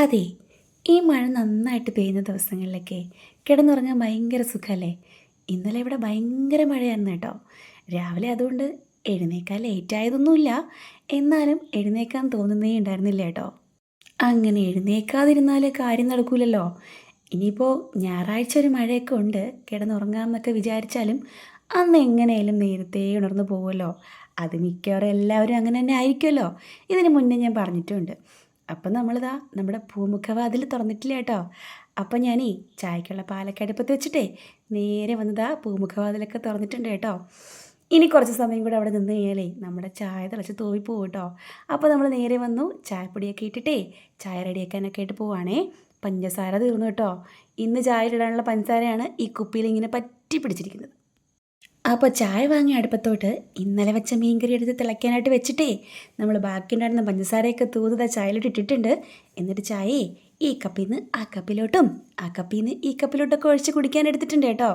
അതെ ഈ മഴ നന്നായിട്ട് പെയ്യുന്ന ദിവസങ്ങളിലൊക്കെ കിടന്നുറങ്ങാൻ ഭയങ്കര സുഖമല്ലേ ഇന്നലെ ഇവിടെ ഭയങ്കര മഴയായിരുന്നു കേട്ടോ. രാവിലെ അതുകൊണ്ട് എഴുന്നേക്കാൻ ലേറ്റായതൊന്നുമില്ല എന്നാലും എഴുന്നേക്കാൻ തോന്നുന്നേ ഉണ്ടായിരുന്നില്ല കേട്ടോ. അങ്ങനെ എഴുന്നേക്കാതിരുന്നാൽ കാര്യം നടക്കൂലല്ലോ. ഇനിയിപ്പോൾ ഞായറാഴ്ച ഒരു മഴയൊക്കെ ഉണ്ട്. കിടന്നുറങ്ങാമെന്നൊക്കെ വിചാരിച്ചാലും അന്ന് എങ്ങനെയായാലും നേരത്തെ ഉണർന്നു പോകുമല്ലോ അത് മിക്കവാറും എല്ലാവരും അങ്ങനെ തന്നെ ആയിരിക്കുമല്ലോ. ഇതിന് മുന്നേ ഞാൻ പറഞ്ഞിട്ടുമുണ്ട് അപ്പം നമ്മളിതാ നമ്മുടെ പൂമുഖവാതിൽ തുറന്നിട്ടില്ല കേട്ടോ. അപ്പം ഞാനേ ചായക്കുള്ള പാലൊക്കെ അടുപ്പത്ത് വെച്ചിട്ടേ നേരെ വന്നതാ പൂമുഖവാതിലൊക്കെ തുറന്നിട്ടുണ്ട് കേട്ടോ. ഇനി കുറച്ച് സമയം കൂടെ അവിടെ നിന്ന് കഴിഞ്ഞാലേ നമ്മുടെ ചായ തിളച്ച് തോവിപ്പോവും കേട്ടോ. അപ്പോൾ നമ്മൾ നേരെ വന്നു ചായപ്പൊടിയൊക്കെ ഇട്ടിട്ടേ ചായ റെഡിയാക്കാനൊക്കെ ആയിട്ട് പോവാണേ. പഞ്ചസാര തീർന്നു കേട്ടോ. ഇന്ന് ചായയിലിടാനുള്ള പഞ്ചസാരയാണ് ഈ കുപ്പിയിൽ ഇങ്ങനെ പറ്റി പിടിച്ചിരിക്കുന്നത്. അപ്പോൾ ചായ വാങ്ങിയ അടുപ്പത്തോട്ട് ഇന്നലെ വെച്ച മീൻകറി എടുത്ത് തിളയ്ക്കാനായിട്ട് വെച്ചിട്ടേ. നമ്മൾ ബാക്കിയുണ്ടായിരുന്ന പഞ്ചസാരയൊക്കെ തൂതത ചായയിലോട്ട് ഇട്ടിട്ടുണ്ട്. എന്നിട്ട് ചായ ഈ കപ്പിൽ നിന്ന് ആ കപ്പിലോട്ടും ആ കപ്പിൽ നിന്ന് ഈ കപ്പിലോട്ടൊക്കെ ഒഴിച്ച് കുടിക്കാൻ എടുത്തിട്ടുണ്ട് കേട്ടോ.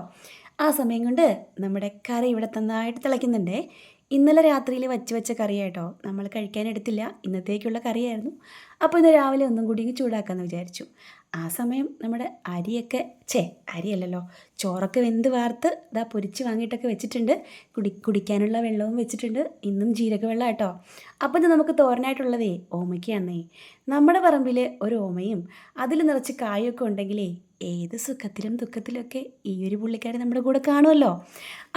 ആ സമയം കൊണ്ട് നമ്മുടെ കറി ഇവിടെ തന്നായിട്ട് തിളയ്ക്കുന്നുണ്ടേ. ഇന്നലെ രാത്രിയിൽ വച്ച് വെച്ച കറിയായിട്ടോ നമ്മൾ കഴിക്കാനെടുത്തില്ല ഇന്നത്തേക്കുള്ള കറിയായിരുന്നു. അപ്പോൾ ഇന്ന് രാവിലെ ഒന്നും കൂടി ചൂടാക്കാമെന്ന് വിചാരിച്ചു. ആ സമയം നമ്മുടെ അരിയൊക്കെ ചേ അരിയല്ലല്ലോ. ചോറൊക്കെ വെന്ത് വാർത്ത് ഇതാ പൊരിച്ച് വാങ്ങിയിട്ടൊക്കെ വെച്ചിട്ടുണ്ട്. കുടി കുടിക്കാനുള്ള വെള്ളവും വെച്ചിട്ടുണ്ട്. ഇന്നും ജീരക വെള്ളം കേട്ടോ അപ്പോൾ ഇത് നമുക്ക് തോരനായിട്ടുള്ളതേ ഓമയ്ക്കാന്നേ. നമ്മുടെ പറമ്പിൽ ഒരു ഓമയും അതിൽ നിറച്ച് കായൊക്കെ ഉണ്ടെങ്കിലേ ഏത് സുഖത്തിലും ദുഃഖത്തിലൊക്കെ ഈ ഒരു പുള്ളിക്കാരെ നമ്മുടെ കൂടെ കാണുമല്ലോ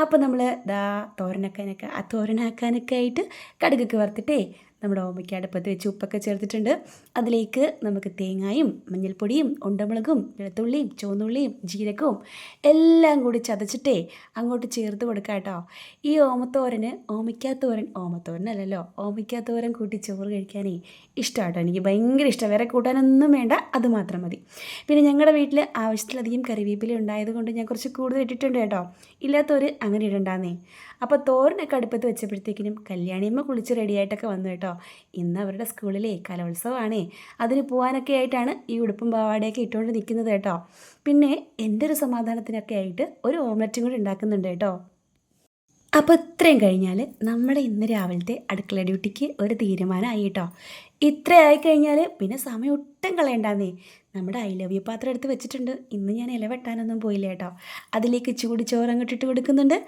അപ്പോൾ നമ്മൾ ദാ തോരനൊക്കെ ആ തോരനാക്കാനൊക്കെ ആയിട്ട് കടുകൊക്കെ വറുത്തിട്ടേ നമ്മുടെ ഓമയ്ക്ക് അടുപ്പത്ത് വെച്ച് ഉപ്പൊക്കെ ചേർത്തിട്ടുണ്ട്. അതിലേക്ക് നമുക്ക് തേങ്ങായും മഞ്ഞൾപ്പൊടിയും ഉണ്ടമുളകും വെളുത്തുള്ളിയും ചുവന്നുള്ളിയും ജീരകവും എല്ലാം കൂടി ചതച്ചിട്ടേ അങ്ങോട്ട് ചേർത്ത് കൊടുക്കാം കേട്ടോ. ഈ ഓമത്തോരന് ഓമയ്ക്കാത്തോരൻ ഓമത്തോരനല്ലല്ലോ ഓമയ്ക്കാത്തോരൻ കൂട്ടി ചോറ് കഴിക്കാനേ ഇഷ്ടമാട്ടോ. എനിക്ക് ഭയങ്കര ഇഷ്ടം. വേറെ കൂട്ടാനൊന്നും വേണ്ട അതുമാത്രം മതി. പിന്നെ ഞങ്ങളുടെ വീട്ടിൽ ആവശ്യത്തിലധികം കറിവേപ്പില ഉണ്ടായതുകൊണ്ട് ഞാൻ കുറച്ച് കൂടുതൽ ഇട്ടിട്ടുണ്ട് കേട്ടോ. ഇല്ലാത്തവർ അങ്ങനെ ഇടണ്ടാന്നേ. അപ്പോൾ തോരനൊക്കെ അടുപ്പത്ത് വെച്ചപ്പോഴത്തേക്കിനും കല്യാണിയമ്മ കുളിച്ച് റെഡിയായിട്ടൊക്കെ വന്നു കേട്ടോ. ഇന്ന് അവരുടെ സ്കൂളിലെ കലോത്സവമാണേ. അതിന് പോകാനൊക്കെ ആയിട്ടാണ് ഈ ഉടുപ്പും പാവാടയൊക്കെ ഇട്ടുകൊണ്ട് നിൽക്കുന്നത് കേട്ടോ. പിന്നെ എന്റെ ഒരു സമാധാനത്തിനൊക്കെ ആയിട്ട് ഒരു ഓംലറ്റും കൂടി ഉണ്ടാക്കുന്നുണ്ട് കേട്ടോ. അപ്പോൾ ഇത്രയും കഴിഞ്ഞാൽ നമ്മുടെ ഇന്ന് രാവിലത്തെ അടുക്കള ഡ്യൂട്ടിക്ക് ഒരു തീരുമാനമായി കേട്ടോ ഇത്രയായി കഴിഞ്ഞാൽ പിന്നെ സമയം ഒട്ടും കളയണ്ടാന്നേ. നമ്മുടെ ഐ ലവ് യു പാത്രം എടുത്ത് വെച്ചിട്ടുണ്ട്. ഇന്ന് ഞാൻ ഇല വെട്ടാനൊന്നും പോയില്ല കേട്ടോ അതിലേക്ക് ചൂട് ചോറ് അങ്ങോട്ട് ഇട്ട് കൊടുക്കുന്നുണ്ട്.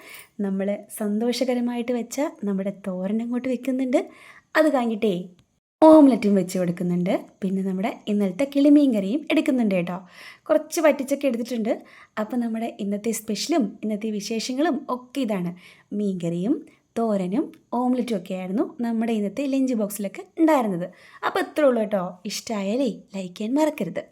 നമ്മൾ സന്തോഷകരമായിട്ട് വെച്ച നമ്മുടെ തോരൻ അങ്ങോട്ട് വെക്കുന്നുണ്ട്. അത് കഴിഞ്ഞിട്ടേ ഓംലറ്റും വെച്ച് കൊടുക്കുന്നുണ്ട്. പിന്നെ നമ്മുടെ ഇന്നലത്തെ കിളിമീൻ കറിയും എടുക്കുന്നുണ്ട് കേട്ടോ. കുറച്ച് വറ്റിച്ചൊക്കെ എടുത്തിട്ടുണ്ട്. അപ്പോൾ നമ്മുടെ ഇന്നത്തെ സ്പെഷ്യലും ഇന്നത്തെ വിശേഷങ്ങളും ഒക്കെ ഇതാണ്. മീൻകറിയും തോരനും ഓംലറ്റും ഒക്കെ ആയിരുന്നു നമ്മുടെ ഇന്നത്തെ ലഞ്ച് ബോക്സിലൊക്കെ ഉണ്ടായിരുന്നത്. അപ്പോൾ ഇത്രേ ഉള്ളൂ കേട്ടോ. ഇഷ്ടമായാലേ ലൈക്ക് ചെയ്യാൻ മറക്കരുത്.